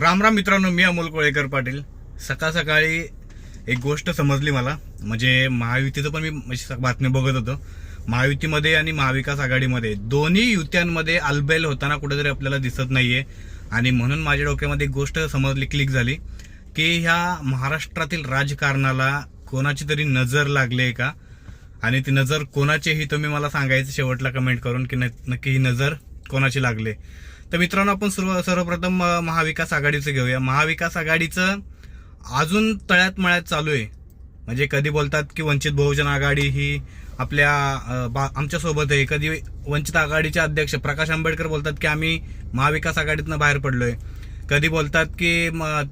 राम राम मित्रांनो मी अमोल कोळेकर पाटील. सकाळ सकाळी एक गोष्ट समजली मला. म्हणजे महायुतीचं पण मी म्हणजे बातमी बघत होतो. महायुतीमध्ये आणि महाविकास आघाडीमध्ये दोन्ही युत्यांमध्ये अलबेल होताना कुठेतरी आपल्याला दिसत नाहीये. आणि म्हणून माझ्या डोक्यामध्ये एक गोष्ट समजली क्लिक झाली की ह्या महाराष्ट्रातील राजकारणाला कोणाची तरी नजर लागली का? आणि ती नजर कोणाची ही तुम्ही मला सांगायचं शेवटला कमेंट करून की नक्की ही नजर कोणाची लागली तर मित्रांनो आपण सर्व सर्वप्रथम महाविकास आघाडीचं घेऊया. महाविकास आघाडीचं अजून तळ्यात मळ्यात चालू आहे. म्हणजे कधी बोलतात की वंचित बहुजन आघाडी ही आपल्या आमच्यासोबत बा- आहे. कधी वंचित आघाडीचे अध्यक्ष प्रकाश आंबेडकर बोलतात की आम्ही महाविकास आघाडीतनं बाहेर पडलोय. कधी बोलतात की म-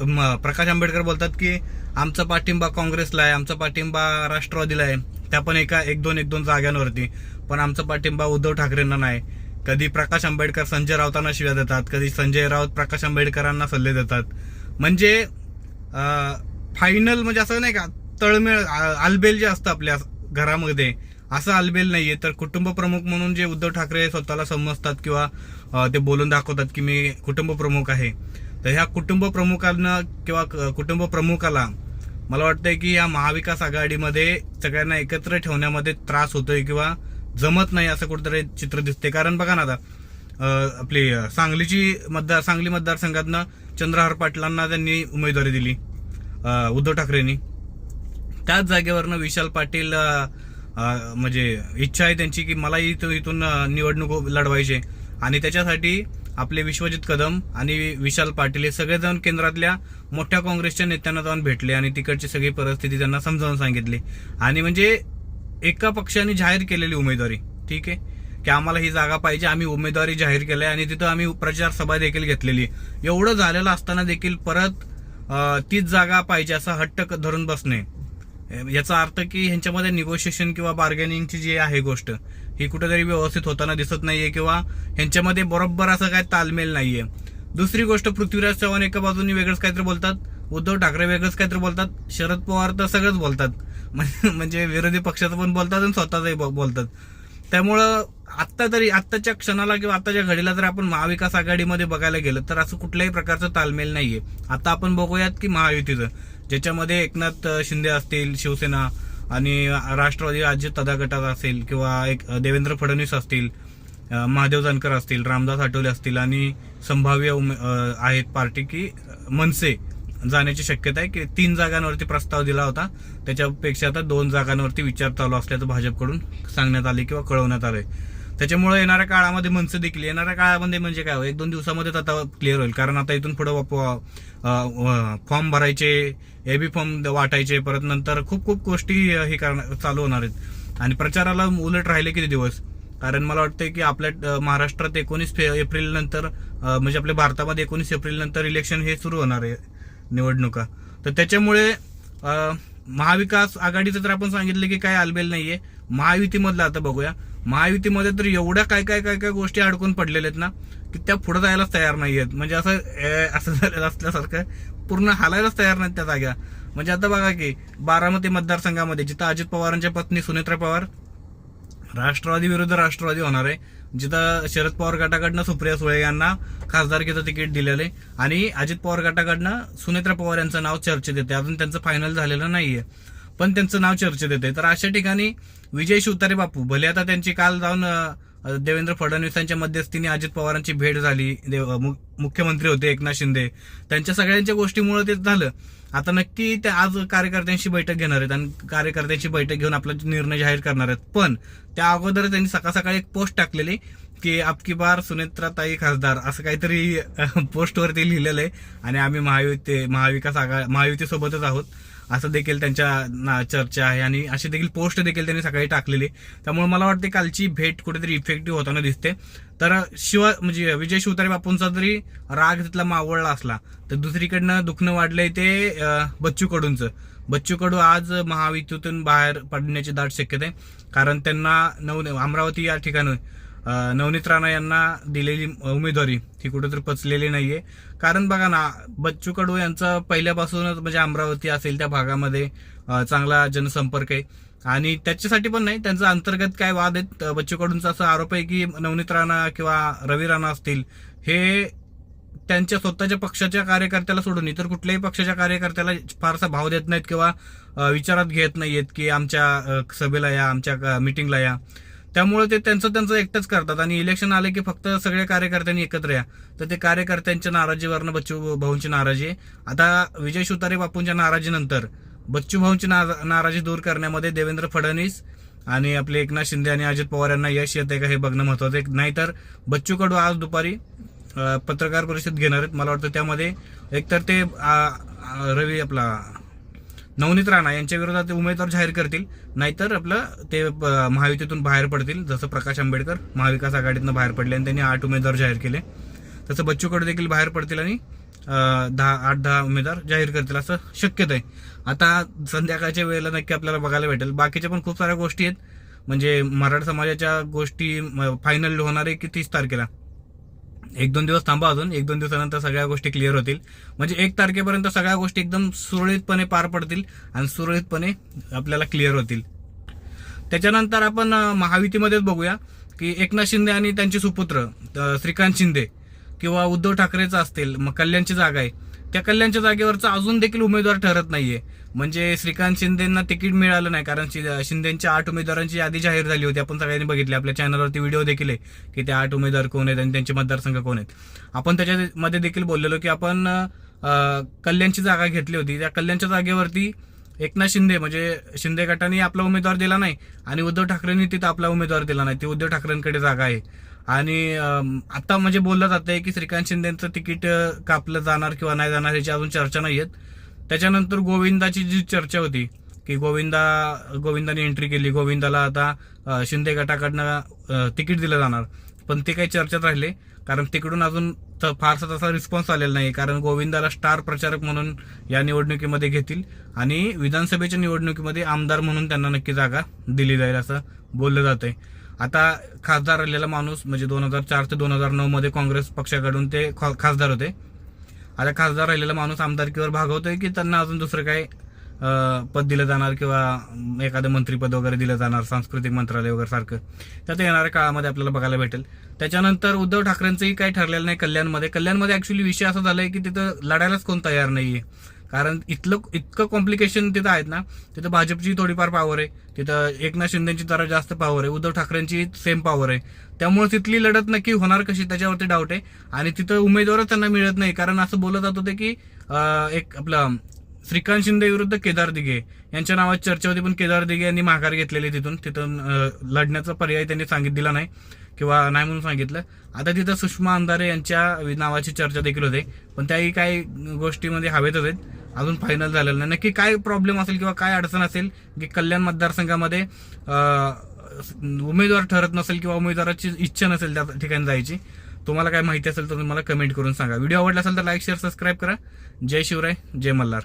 म- प्रकाश आंबेडकर बोलतात की आमचा पाठिंबा काँग्रेसला आहे आमचा पाठिंबा राष्ट्रवादीला आहे. त्या पण एका एक दोन एक दोन जागांवरती पण आमचा पाठिंबा उद्धव ठाकरेंना नाही. कधी प्रकाश आंबेडकर संजय राऊतांना शिव्या देतात कधी संजय राऊत प्रकाश आंबेडकरांना सल्ले देतात. म्हणजे फायनल म्हणजे असं नाही का तळमेळ आ- आलबेल जे असतं आपल्या घरामध्ये असं आलबेल नाहीये. तर कुटुंब प्रमुख म्हणून जे उद्धव ठाकरे स्वतःला समजतात किंवा ते बोलून दाखवतात की मी कुटुंब प्रमुख आहे. तर ह्या कुटुंब प्रमुखांना किंवा क- कुटुंब प्रमुखाला मला वाटतंय की या महाविकास आघाडीमध्ये सगळ्यांना एकत्र ठेवण्यामध्ये त्रास होतोय किंवा जमत नाही असं कुठेतरी चित्र दिसते कारण बघा ना आता आपली सांगलीची मतदार सांगली मतदारसंघातनं चंद्रहार पाटलांना त्यांनी उमेदवारी दिली उद्धव ठाकरेंनी. त्याच जागेवरनं विशाल पाटील म्हणजे इच्छा आहे त्यांची की मला इथून इथून निवडणूक लढवायची आणि त्याच्यासाठी आपले विश्वजित कदम आणि विशाल पाटील हे सगळे जाऊन केंद्रातल्या मोठ्या काँग्रेसच्या नेत्यांना जाऊन भेटले आणि तिकडची सगळी परिस्थिती त्यांना समजावून सांगितली. आणि म्हणजे एका पक्षाने जाहीर केलेली उमेदवारी ठीक आहे? की आम्हाला ही जागा पाहिजे आम्ही उमेदवारी जाहीर केली आणि तिथं आम्ही प्रचार सभा देखील घेतलेली एवढं झालेलं असताना देखील परत तीच जागा पाहिजे असा हट्ट धरून बसणे. याचा अर्थ की ह्यांच्यामध्ये निगोशिएशन किंवा बार्गेनिंगची जी आहे गोष्ट ही कुठेतरी व्यवस्थित होताना दिसत नाहीये किंवा ह्यांच्यामध्ये बरोबर असं काय तालमेल नाहीये. दुसरी गोष्ट पृथ्वीराज चव्हाण एका बाजूने वेगळंच काहीतरी बोलतात उद्धव ठाकरे वेगळंच काहीतरी बोलतात शरद पवार तर सगळंच बोलतात. म्हणजे- म्हणजे विरोधी पक्षाचं पण बोलतात आणि स्वतःचंही बोलतात. त्यामुळं आत्ता तरी आत्ताच्या क्षणाला किंवा आत्ताच्या घडीला जर आपण महाविकास आघाडीमध्ये बघायला गेलं तर असं कुठल्याही प्रकारचं तालमेल नाहीये. आता आपण बघूयात की महायुतीचं ज्याच्यामध्ये एकनाथ शिंदे असतील शिवसेना आणि राष्ट्रवादी राज्य तदागटात असेल किंवा एक देवेंद्र फडणवीस असतील महादेव जानकर असतील रामदास आठवले असतील आणि संभाव्य उमे- आहेत पार्टी की मनसे. जाण्याची शक्यता आहे की तीन जागांवरती प्रस्ताव दिला होता. त्याच्यापेक्षा आता दोन जागांवरती विचार चालू असल्याचं भाजपकडून सांगण्यात आले किंवा कळवण्यात आले त्याच्यामुळे येणाऱ्या काळामध्ये मनसे देखील येणाऱ्या काळामध्ये म्हणजे काय हो? एक दोन दिवसामध्येच आता क्लिअर होईल कारण आता इथून पुढे फॉर्म भरायचे ए बी फॉर्म वाटायचे परत नंतर खूप खूप गोष्टी हे करणं चालू होणार आहेत. आणि प्रचाराला उलट राहिले किती दिवस? कारण मला वाटतंय की आपल्या महाराष्ट्रात एकोणीस एप्रिल नंतर म्हणजे आपल्या भारतामध्ये एकोणीस एप्रिल नंतर इलेक्शन हे सुरू होणार आहे. निवडणुका. तर त्याच्यामुळे महाविकास आघाडीचं तर आपण सांगितलं की काय आलबेल नाहीये. महायुतीमधलं आता बघूया. महायुतीमध्ये तर एवढ्या काय काय काय काय गोष्टी अडकून पडलेल्या आहेत ना की त्या पुढे जायलाच तयार नाही आहेत म्हणजे असं ए, असं झालेलं असल्यासारखं पूर्ण हालायलाच तयार नाहीत त्या जाग्या. म्हणजे आता बघा की बारामती मतदारसंघामध्ये जिथं अजित पवारांच्या पत्नी सुनेत्रा पवार राष्ट्रवादी विरुद्ध राष्ट्रवादी होणार आहे जिथं शरद पवार गटाकडनं सुप्रिया सुळे यांना खासदारकीचं तिकीट दिलेलं आहे. आणि अजित पवार गटाकडनं सुनेत्रा पवार यांचं नाव चर्चेत येते अजून त्यांचं फायनल झालेलं नाहीये. पण त्यांचं नाव चर्चेत येते तर अशा ठिकाणी विजय शिवतारे बापू भले आता त्यांची काल जाऊन देवेंद्र फडणवीसांच्या मध्यस्थीने अजित पवारांची भेट झाली. देव- मुख्यमंत्री होते एकनाथ शिंदे. त्यांच्या सगळ्यांच्या गोष्टीमुळे ते झालं. आता नक्की ते आज कार्यकर्त्यांशी बैठक घेणार आहेत आणि कार्यकर्त्यांची बैठक घेऊन आपला निर्णय जाहीर करणार आहेत. पण त्या अगोदर त्यांनी सकाळ सकाळी एक पोस्ट टाकलेली की आपकी बार सुनेत्रा ताई खासदार असं काहीतरी पोस्टवरती लिहिलेलं आहे. आणि आम्ही महायुती महाविकास आघा महायुतीसोबतच आहोत. असं देखील त्यांच्या ना- चर्चा आहे आणि अशी देखील पोस्ट देखील त्यांनी सकाळी टाकलेली. त्यामुळे मला वाटते कालची भेट कुठेतरी इफेक्टिव्ह होताना दिसते. तर शिव म्हणजे विजय शिवतारे बापूंचा जरी राग तिथला मावळला असला तर दुसरीकडनं दुखणं वाढलंय ते बच्चू कडूंचं बच्चू कडू आज महाविद्युतून बाहेर पडण्याची दाट शक्यता आहे. कारण त्यांना नऊ अमरावती या ठिकाणी नवनीत राणा यांना दिलेली उमेदवारी ही कुठेतरी पचलेली नाहीये. कारण बघा ना बच्चू कडू यांचं पहिल्यापासूनच म्हणजे अमरावती असेल त्या भागामध्ये चांगला जनसंपर्क आहे. आणि त्याच्यासाठी पण नाही त्यांचा अंतर्गत काय वाद आहेत बच्चू कडूंचा असा आरोप आहे की नवनीत राणा किंवा रवी राणा असतील हे त्यांच्या स्वतःच्या पक्षाच्या कार्यकर्त्याला सोडून इतर कुठल्याही पक्षाच्या कार्यकर्त्याला फारसा भाव देत नाहीत किंवा विचारात घेत नाहीयेत की आमच्या सभेला या आमच्या मिटिंगला या. त्यामुळे ते त्यांचं त्यांचं एकटंच करतात. आणि इलेक्शन आले की फक्त सगळ्या कार्यकर्त्यांनी एकत्र या. तर ते कार्यकर्त्यांच्या नाराजीवरनं बच्चू भाऊंची नाराजी आता विजय सुतारे बापूंच्या नाराजीनंतर बच्चू भाऊंची ना- नाराजी दूर करण्यामध्ये देवेंद्र फडणवीस आणि आपले एकनाथ शिंदे आणि अजित पवार यांना यश येते का हे बघणं महत्वाचं आहे. नाहीतर बच्चू कडू आज दुपारी पत्रकार परिषद घेणार आहेत. मला वाटतं त्यामध्ये एकतर ते रवी आपला नवनीत राणा यांच्या विरोधात ते उमेदवार जाहीर करतील. नाहीतर आपलं ते महायुतीतून बाहेर पडतील. जसं प्रकाश आंबेडकर महाविकास आघाडीतनं बाहेर पडले आणि त्यांनी आठ उमेदवार जाहीर केले. तसं बच्चू कडू देखील बाहेर पडतील आणि दहा आठ दहा उमेदवार जाहीर करतील असं शक्यता आहे आता संध्याकाळच्या वेळेला नक्की आपल्याला बघायला भेटेल. बाकीच्या पण खूप साऱ्या गोष्टी आहेत. म्हणजे मराठा समाजाच्या गोष्टी फायनल होणार आहे की तीस तारखेला? एक दोन दिवस थांबा अजून एक दोन दिवसानंतर सगळ्या गोष्टी क्लिअर होतील. म्हणजे एक तारखेपर्यंत सगळ्या गोष्टी एकदम सुरळीतपणे पार पडतील आणि सुरळीतपणे आपल्याला क्लिअर होतील. त्याच्यानंतर आपण महायुतीमध्येच बघूया की एकनाथ शिंदे आणि त्यांचे सुपुत्र श्रीकांत शिंदे किंवा उद्धव ठाकरेचं असतील मग कल्याणची जागा आहे. त्या कल्याणच्या जागेवरचा अजून देखील उमेदवार ठरत नाहीये. म्हणजे श्रीकांत शिंदेना तिकीट मिळालं नाही कारण शिंदेच्या आठ उमेदवारांची यादी जाहीर झाली होती. आपण सगळ्यांनी बघितली आपल्या चॅनलवरती व्हिडिओ देखील आहे की ते आठ उमेदवार कोण आहेत आणि त्यांचे मतदारसंघ कोण आहेत. आपण त्याच्यामध्ये देखील बोललेलो की आपण कल्याणची जागा घेतली होती. त्या कल्याणच्या जागेवरती एकनाथ शिंदे म्हणजे शिंदे गटाने आपला उमेदवार दिला नाही आणि उद्धव ठाकरेंनी तिथं आपला उमेदवार दिला नाही. ती उद्धव ठाकरेंकडे जागा आहे. आणि आता म्हणजे बोललं जात आहे की श्रीकांत शिंदेचं तिकीट कापलं जाणार किंवा नाही जाणार ह्याची अजून चर्चा नाही आहेत त्याच्यानंतर गोविंदाची जी चर्चा होती की गोविंदा गोविंदाने एंट्री केली गोविंदाला आता शिंदे गटाकडनं तिकीट दिलं जाणार. पण ते काही चर्चेत राहिले कारण तिकडून अजून त- फारसा तसा रिस्पॉन्स आलेला नाही कारण गोविंदाला स्टार प्रचारक म्हणून या निवडणुकीमध्ये घेतील आणि विधानसभेच्या निवडणुकीमध्ये आमदार म्हणून त्यांना नक्की जागा दिली जाईल असं बोललं जात आहे आता खासदार राहिलेला माणूस म्हणजे दोन हजार चार ते दोन हजार नऊ मध्ये काँग्रेस पक्षाकडून ते खा- खासदार होते. आता खासदार राहिलेला माणूस आमदारकीवर भागवतोय की त्यांना अजून दुसरं काय पद दिलं जाणार किंवा एखादं मंत्रीपद वगैरे दिलं जाणार सांस्कृतिक मंत्रालय वगैरे सारखं. त्यात येणाऱ्या काळामध्ये आपल्याला बघायला भेटेल. त्याच्यानंतर उद्धव ठाकरेंचंही काही ठरलेलं नाही कल्याणमध्ये. कल्याणमध्ये ऍक्च्युली विषय असा झालाय की तिथं लढायलाच कोण तयार नाहीये. कारण इथलं इतकं कॉम्प्लिकेशन तिथं आहेत ना तिथं भाजपची थोडीफार पॉवर आहे तिथं एकनाथ शिंदेची जरा जास्त पॉवर आहे उद्धव ठाकरेंची सेम पॉवर आहे. त्यामुळे तिथली लढत नक्की होणार कशी त्याच्यावरती डाऊट आहे. आणि तिथं उमेदवारच त्यांना मिळत नाही कारण असं बोललं जात होते की एक आपलं श्रीकांत शिंदे विरुद्ध केदार दिघे यांच्या नावात चर्चा होती पण केदार दिघे यांनी माघार घेतलेली तिथून तिथून लढण्याचा पर्याय त्यांनी सांगितलेला नाही. किंवा नाही म्हणून सांगितलं. आता तिथं सुषमा अंधारे यांच्या नावाची चर्चा देखील होते. पण त्याही काही गोष्टीमध्ये हवेतच आहेत. अजून फायनल झालेलं नाही. नक्की काय प्रॉब्लेम असेल किंवा काय अडचण असेल की कल्याण मतदारसंघामध्ये उमेदवार ठरत नसेल किंवा उमेदवाराची इच्छा नसेल त्या ठिकाणी जायची तुम्हाला काय माहिती असेल तर तुम्ही मला कमेंट करून सांगा. व्हिडिओ आवडला असेल तर लाईक शेअर सबस्क्राईब करा. जय शिवराय जय मल्हार.